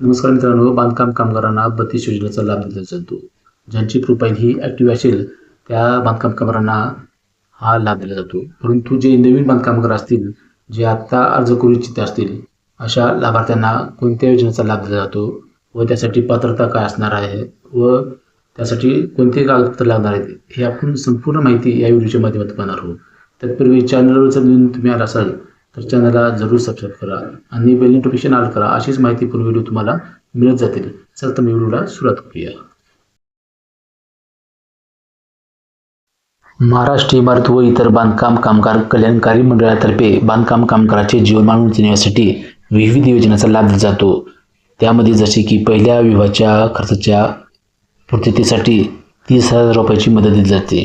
नमस्कार मित्रांनो बांधकाम कामगारांना बत्तीस योजनेचा लाभ दिला जातो. ज्यांची प्रोफाईल ही ॲक्टिव्ह असेल त्या बांधकाम कामगारांना हा लाभ दिला जातो. परंतु जे नवीन बांधकामगार असतील जे आत्ता अर्ज करू इच्छित असतील अशा लाभार्थ्यांना कोणत्या योजनेचा लाभ दिला जातो व त्यासाठी पात्रता काय असणार आहे व त्यासाठी कोणते कागदपत्र लागणार आहेत हे आपण संपूर्ण माहिती या व्हिडिओच्या माध्यमातून पाहणार आहोत. तत्पूर्वी चॅनलवर जर नवीन तुम्ही आला असाल तर चॅनलला जरूर सबस्क्राईब करा आणि बेल नोटिफिकेशन ऑन करा. अशीच माहितीपूर्ण व्हिडिओ तुम्हाला मिळत जातील. चल तर मी व्हिडिओला सुरुवात करूया. महाराष्ट्र इमारत व इतर बांधकाम कामगार कल्याणकारी मंडळातर्फे बांधकाम कामगाराचे जीवनमान उंचवण्यासाठी विविध योजनांचा लाभ दिला जातो. त्यामध्ये जसे की पहिल्या विवाहाच्या खर्चाच्या पूर्ततेसाठी तीस हजार रुपयाची मदत दिली जाते.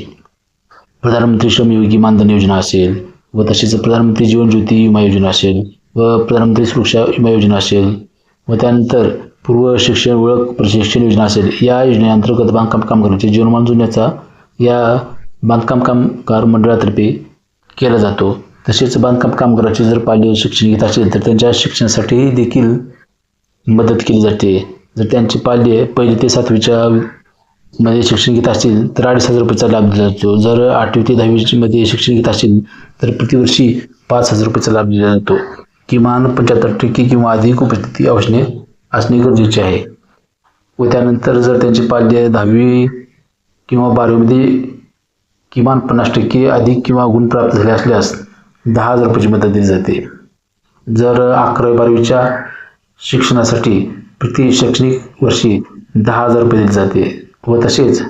प्रधानमंत्री श्रमयोगी मानधन योजना असेल व तसेच प्रधानमंत्री जीवन ज्योती विमा योजना असेल व प्रधानमंत्री सुरक्षा विमा योजना असेल व त्यानंतर पूर्व शिक्षण ओळख प्रशिक्षण योजना असेल या योजनेअंतर्गत बांधकाम कामगारांचे जीवनमान जुन्याचा या बांधकाम कामगार मंडळातर्फे केला जातो. तसेच बांधकाम कामगाराचे जर पाल्य शिक्षण घेत असेल तर त्यांच्या शिक्षणासाठीही देखील मदत केली जाते. जर त्यांचे पाल्य पहिली ते सातवीच्या मध्ये शिक्षण घेत असतील तर अडीच हजार रुपयाचा लाभ दिला जातो. जर आठवी ते दहावीची मध्ये शिक्षण घेत असतील तर प्रतिवर्षी पाच हजार रुपयाचा लाभ दिला जातो. किमान पंच्याहत्तर टक्के किंवा अधिक उपस्थिती असणे असणे गरजेचे आहे. व त्यानंतर जर त्यांचे पाल्य दहावी किंवा बारावीमध्ये किमान पन्नास टक्के अधिक किंवा गुण प्राप्त झाले असल्यास दहा हजार रुपयाची मदत दिली जाते. जर अकरावी बारावीच्या शिक्षणासाठी प्रति शैक्षणिक वर्षी दहा हजार रुपये दिले जाते. व तसेच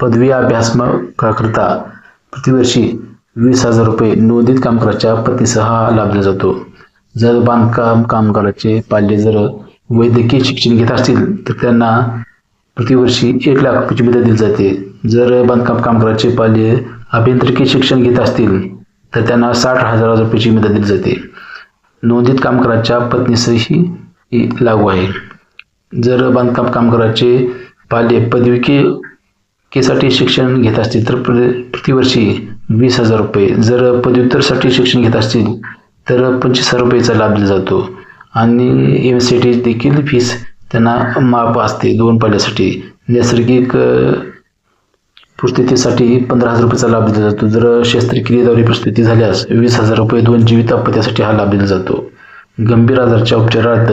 पदवी अभ्यासकरता प्रतिवर्षी वीस हजार रुपये नोंदित कामगाराच्या पतीसह हा लाभला जातो. जर बांधकाम कामगाराचे पाल्य जर वैद्यकीय शिक्षण घेत असतील तर त्यांना प्रतिवर्षी एक लाख रुपयाची मदत दिली जाते. जर बांधकाम कामगाराचे पाल्य अभियांत्रिकी शिक्षण घेत असतील तर त्यांना साठ हजार रुपयाची मदत दिली जाते. नोंदित कामगाराच्या पत्नीसही ही लागू आहे. जर बांधकाम कामगाराचे पाले पदविके केसाठी शिक्षण घेत असतील तर प्र प्रतिवर्षी वीस हजार रुपये. जर पदव्युत्तरसाठी शिक्षण घेत असतील तर पंचवीस हजार रुपयेचा लाभ दिला जातो. आणि एम सी टी देखील फीस त्यांना माफ असते दोन पाल्यासाठी नैसर्गिक अ, पंधरा हजार रुपयाचा लाभ दिला जातो. जर शस्त्रक्रियेद्वारे प्रस्तुती झाल्यास वीस हजार रुपये दोन जीवित अपत्यासाठी हा लाभ दिला जातो. गंभीर आजारच्या उपचारार्थ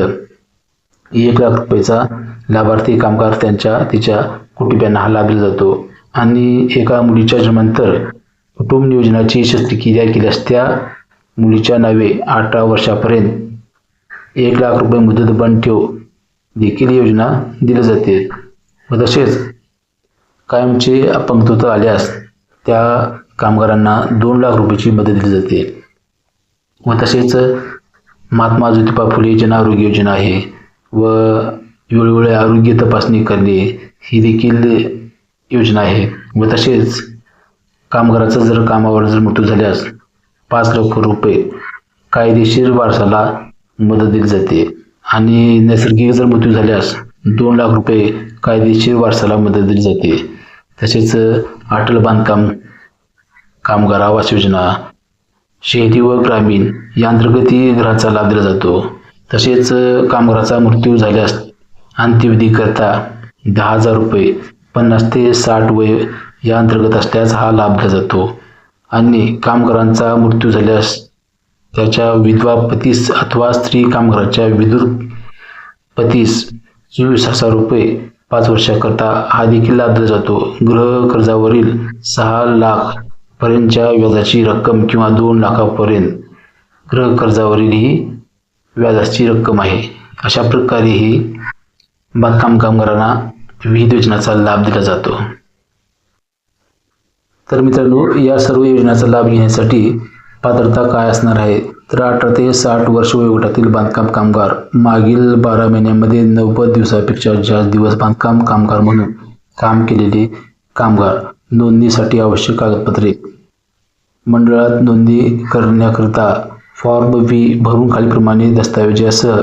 एक लाख रुपयाचा लाभार्थी कामगार त्यांच्या तिच्या कुटुंबियांना हा लाभ दिला जातो. आणि एका मुलीच्या जन्मानंतर कुटुंब नियोजनाची शस्त्रक्रिया केल्यास त्या मुलीच्या नावे अठरा वर्षापर्यंत एक लाख रुपये मुदत बंद ठेव देखील योजना दिली जाते. व तसेच कायमचे अपंगत्व आल्यास त्या कामगारांना दोन लाख रुपयाची मदत दिली जाते. व तसेच महात्मा ज्योतिबा फुले जन आरोग्य योजना आहे. व वेळोवेळी आरोग्य तपासणी करणे ही देखील योजना आहे. व तसेच कामगाराचा जर कामावर जर मृत्यू झाल्यास पाच लाख रुपये कायदेशीर वारसाला मदत दिली जाते. आणि नैसर्गिक जर मृत्यू झाल्यास दोन लाख रुपये कायदेशीर वारसाला मदत दिली जाते. तसेच अटल बांधकाम कामगार आवास योजना शहरी व ग्रामीण या अंतर्गतही घराचा लाभ दिला जातो. तसेच कामगाराचा मृत्यू झाल्यास अंत्यविधीकरता दहा हजार रुपये पन्नास ते साठ वय या अंतर्गत असल्यास हा लाभ दिला जातो. आणि कामगारांचा मृत्यू झाल्यास त्याच्या विधवा पतीस अथवा स्त्री कामगाराच्या विदुर पतीस चोवीस हजार रुपये पाच वर्षाकरता हा देखील लाभ दिला जातो. गृह कर्जावरील सहा लाख पर्यंतच्या व्याजाची रक्कम किंवा दोन लाखापर्यंत गृह कर्जावरील ही व्याजाची रक्कम आहे. अशा प्रकारे ही बांधकाम कामगारांना विविध योजनांचा लाभ दिला जातो. तर मित्रांनो या सर्व योजनांचा लाभ घेण्यासाठी पात्रता काय असणार आहे? तर अठरा ते साठ वर्ष वयोगटातील बांधकाम कामगार मागील बारा महिन्यामध्ये नव्वद दिवसापेक्षा जास्त दिवस बांधकाम कामगार म्हणून काम केलेले कामगार नोंदणीसाठी आवश्यक कागदपत्रे. मंडळात नोंदणी करण्याकरिता फॉर्म बी भरून खालीलप्रमाणे दस्तऐवजासह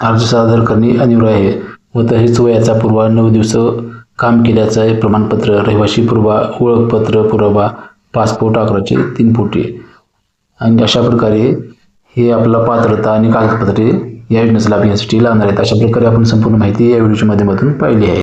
अर्ज सादर करणे अनिवार्य आहे. व तसेच वयाचा पुरावा नऊ दिवस काम केल्याचं प्रमाणपत्र रहिवाशी पुरावा ओळखपत्र पुरावा पासपोर्ट अकराचे तीन फुटे आणि अशा प्रकारे हे आपला पात्रता आणि कागदपत्रे या योजनेचा लाभ घेण्यासाठी लागणार आहेत. अशा प्रकारे आपण संपूर्ण माहिती या व्हिडिओच्या माध्यमातून पाहिली आहे.